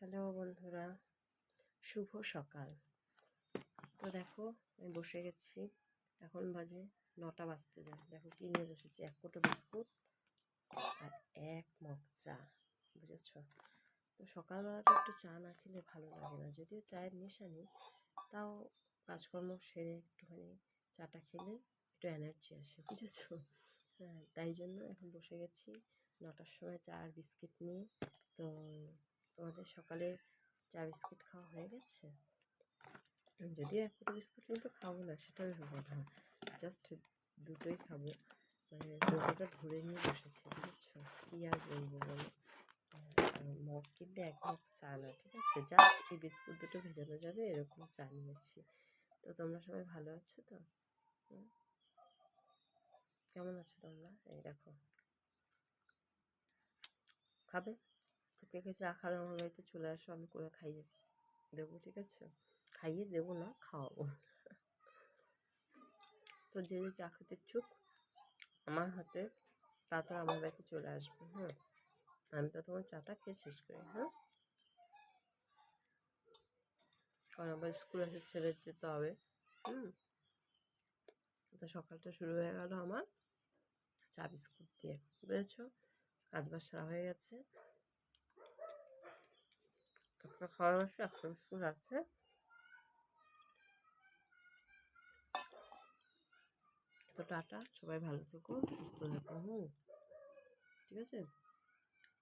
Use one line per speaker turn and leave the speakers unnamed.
Hello বন্ধুরা, শুভ সকাল। তো দেখো, আমি বসে গেছি। এখন বাজে নটা বাজতে যায়। দেখো কী নিয়ে বসেছি, এক কোটো বিস্কুট আর এক মগ চা, বুঝেছ? তো সকালবেলাটা একটু চা না খেলে ভালো লাগে না। যদিও চায়ের নেশা নেই তাও কাজকর্ম সেরে একটুখানি চাটা খেলে একটু এনার্জি আসে, বুঝেছ? হ্যাঁ তাই জন্য এখন বসে গেছি। নটার সময় চা আর বিস্কিট নিয়ে। তো তোমাদের সকালে চা বিস্কুট খাওয়া হয়ে গেছে? যদিও এক কোটো বিস্কুট কিন্তু খাব না, সেটা আমি কথা জাস্ট দুটোই খাব। মানে দুটোটা ধরে নিয়ে বসেছি, বুঝেছ? কী আর বলব বলো? মগ কিন্তু এক মগ চা না, ঠিক আছে? জাস্ট এই বিস্কুট দুটো ভেজানো যাবে, এরকম চা নিয়েছি। তো তোমরা সবাই ভালো আছো তো? কেমন আছো তোমরা? এই দেখো। খাবে? তো কে কে চা খাবে আমার বাড়িতে চলে আসো, আমি করে খাইয়ে দেবো, ঠিক আছে? খাইয়ে দেবো না, খাওয়াবো। তো যে যে চা খেতে ইচ্ছুক, আমার হাতে তারপর আমার বাড়িতে চলে আসবে হ্যাঁ? আমি তো তোমার চাটা খেয়ে শেষ করি হ্যাঁ? কারণ আবার স্কুল এসে ছেড়ে যেতে হবে, হুম? তো সকালটা শুরু হয়ে গেল আমার চা বিস্কুট দিয়ে, বুঝেছ? কাজ বাজ সারা হয়ে গেছে। একটা খাওয়ার বসে একশো বিস্কুট আছে। তো টাটা, সবাই ভালো থেকো, সুস্থ থেকো, হুম। ঠিক আছে?